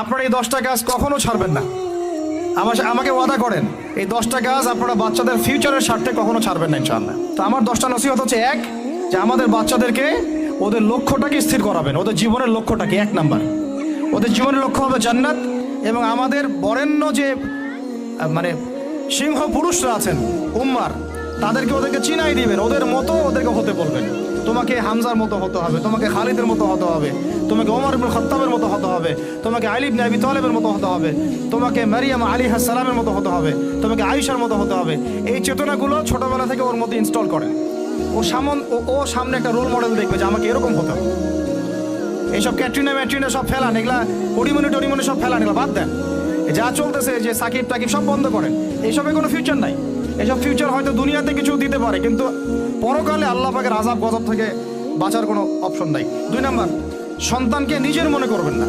আপনারা এই দশটা কাজ কখনো ছাড়বেন না। আমার আমাকে ওয়াদা করেন, এই দশটা কাজ আপনারা বাচ্চাদের ফিউচারের স্বার্থে কখনো ছাড়বেন না ইনশাআল্লাহ। তো আমার দশটা নসিহত হচ্ছে এক, যে আমাদের বাচ্চাদেরকে ওদের লক্ষ্যটাকে স্থির করাবেন, ওদের জীবনের লক্ষ্যটাকে, এক নাম্বার। ওদের জীবনের লক্ষ্য হবে জান্নাত এবং আমাদের বরেণ্য যে মানে সিংহ পুরুষরা আছেন, উম্মার, তাদেরকে ওদেরকে চিনাই দিবেন, ওদের মতো ওদেরকে হতে বলবেন। হামজার মতো হতে হবে, তোমাকে খালিদের মতো হতে হবে, তোমাকে ওমর ইবনুল খত্তাবের মতো হতে হবে, তোমাকে আলী ইবনে আবি তালেবের মতো হতে হবে, তোমাকে মারিয়াম আলী সালামের মতো হতে হবে, তোমাকে আয়েশার মতো হতে হবে। এই চেতনাগুলো ছোটবেলা থেকে ওর মধ্যে ইনস্টল করেন ও সামন ও- সামনে একটা রোল মডেল দেখবে যে আমাকে এরকম হতে হবে। এইসব ক্যাটরিনা, ম্যাটরিনা সব ফেলান, এগুলা পরিমণি টরিমনি সব ফেলান, এগুলা বাদ দেন। যা চলতেছে যে সাকিব টাকিব সব বন্ধ করেন। এইসবে কোনো ফিউচার নাই। এসব ফিউচার হয়তো দুনিয়াতে কিছু দিতে পারে, কিন্তু পরকালে আল্লাহ পাকের আজাব গজব থেকে বাঁচার কোনো অপশন নাই। দুই নাম্বার, সন্তানকে নিজের মনে করবেন না।